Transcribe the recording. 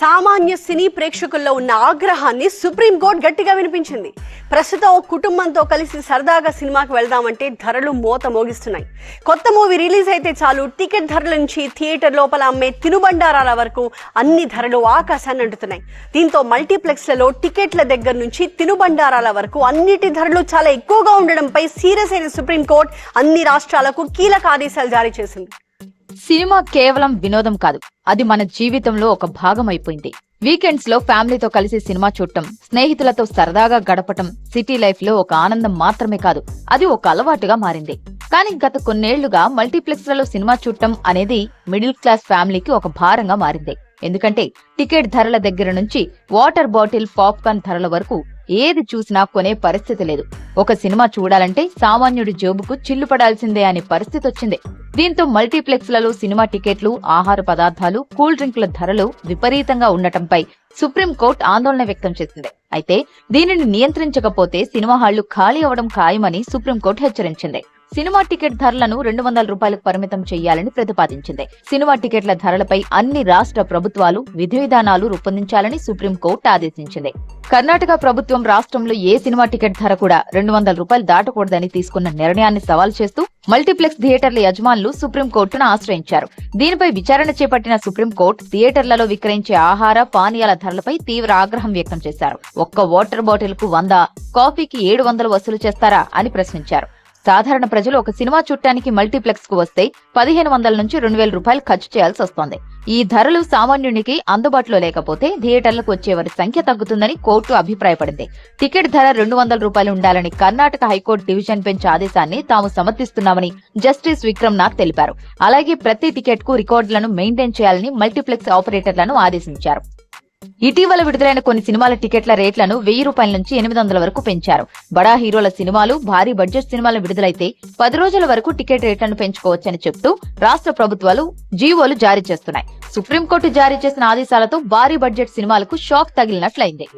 సామాన్య సినీ ప్రేక్షకుల్లో ఉన్న ఆగ్రహాన్ని సుప్రీంకోర్టు గట్టిగా వినిపించింది. ప్రస్తుతం ఓ కుటుంబంతో కలిసి సరదాగా సినిమాకి వెళ్దామంటే ధరలు మోత మోగిస్తున్నాయి. కొత్త మూవీ రిలీజ్ అయితే చాలు. టికెట్ ధరల నుంచి థియేటర్ లోపల అమ్మే తినుబండారాల వరకు అన్ని ధరలు ఆకాశాన్ని అంటుతున్నాయి. దీంతో మల్టీప్లెక్స్లలో టికెట్ల దగ్గర నుంచి తినుబండారాల వరకు అన్నిటి ధరలు చాలా ఎక్కువగా ఉండడంపై సీరియస్ అయిన సుప్రీంకోర్టు అన్ని రాష్ట్రాలకు కీలక ఆదేశాలు జారీ చేసింది. సినిమా కేవలం వినోదం కాదు అది మన జీవితంలో ఒక భాగం అయిపోయింది వీకెండ్స్లో ఫ్యామిలీతో కలిసి సినిమా చూడటం స్నేహితులతో సరదాగా గడపటం సిటీ లైఫ్లో ఒక ఆనందం మాత్రమే కాదు అది ఒక అలవాటుగా మారింది. కానీ గత కొన్నేళ్ళుగా మల్టీప్లెక్స్లలో సినిమా చూడటం అనేది మిడిల్ క్లాస్ ఫ్యామిలీకి ఒక భారంగా మారింది. ఎందుకంటే టికెట్ ధరల దగ్గర నుంచి వాటర్ బాటిల్ పాప్కార్న్ ధరల వరకు ఏది చూసినా కొనే పరిస్థితి లేదు. ఒక సినిమా చూడాలంటే సామాన్యుడి జేబుకు చిల్లు పడాల్సిందే అనే పరిస్థితి వచ్చింది. దీంతో మల్టీప్లెక్స్లలో సినిమా టికెట్లు ఆహార పదార్థాలు కూల్ డ్రింకుల ధరలు విపరీతంగా ఉండటంపై సుప్రీంకోర్టు ఆందోళన వ్యక్తం చేసింది. అయితే దీనిని నియంత్రించకపోతే సినిమా హాళ్ళు ఖాళీ అవడం ఖాయమని సుప్రీంకోర్టు హెచ్చరించింది. సినిమా టికెట్ ధరలను రెండు వందల రూపాయలకు పరిమితం చేయాలని ప్రతిపాదించింది. సినిమా టికెట్ల ధరలపై అన్ని రాష్ట్ర ప్రభుత్వాలు విధి విధానాలు రూపొందించాలని సుప్రీంకోర్టు ఆదేశించింది. కర్ణాటక ప్రభుత్వం రాష్ట్రంలో ఏ సినిమా టికెట్ ధర కూడా రెండు వందల రూపాయలు దాటకూడదని తీసుకున్న నిర్ణయాన్ని సవాల్ చేస్తూ మల్టీప్లెక్స్ థియేటర్ల యజమానులు సుప్రీంకోర్టును ఆశ్రయించారు. దీనిపై విచారణ చేపట్టిన సుప్రీంకోర్టు థియేటర్లలో విక్రయించే ఆహార పానీయాల ధరలపై తీవ్ర ఆగ్రహం వ్యక్తం చేశారు. ఒక్క వాటర్ బాటిల్కు వంద కాఫీకి ఏడు వందలు వసూలు చేస్తారా అని ప్రశ్నించారు. సాధారణ ప్రజలు ఒక సినిమా చూడటానికి మల్టీప్లెక్స్కు వస్తే పదిహేను వందల నుంచి రెండు వేల రూపాయలు ఖర్చు చేయాల్సి వస్తోంది. ఈ ధరలు సామాన్యునికి అందుబాటులో లేకపోతే థియేటర్లకు వచ్చేవారి సంఖ్య తగ్గుతుందని కోర్టు అభిప్రాయపడింది. టికెట్ ధర రెండు వందల రూపాయలు ఉండాలని కర్ణాటక హైకోర్టు డివిజన్ బెంచ్ ఆదేశాన్ని తాము సమర్థిస్తున్నామని జస్టిస్ విక్రమ్ నాథ్ తెలిపారు. అలాగే ప్రతి టికెట్కు రికార్డులను మెయింటైన్ చేయాలని మల్టీప్లెక్స్ ఆపరేటర్లను ఆదేశించారు. ఇటీవల విడుదలైన కొన్ని సినిమాల టికెట్ల రేట్లను వెయ్యి రూపాయల నుంచి ఎనిమిది వందల వరకు పెంచారు. బడా హీరోల సినిమాలు భారీ బడ్జెట్ సినిమాలు విడుదలైతే పది రోజుల వరకు టికెట్ రేట్లను పెంచుకోవచ్చని చెప్తూ రాష్ట్ర ప్రభుత్వాలు జీవోలు జారీ చేస్తున్నాయి. సుప్రీంకోర్టు జారీ చేసిన ఆదేశాలతో భారీ బడ్జెట్ సినిమాలకు షాక్ తగిలినట్లయింది.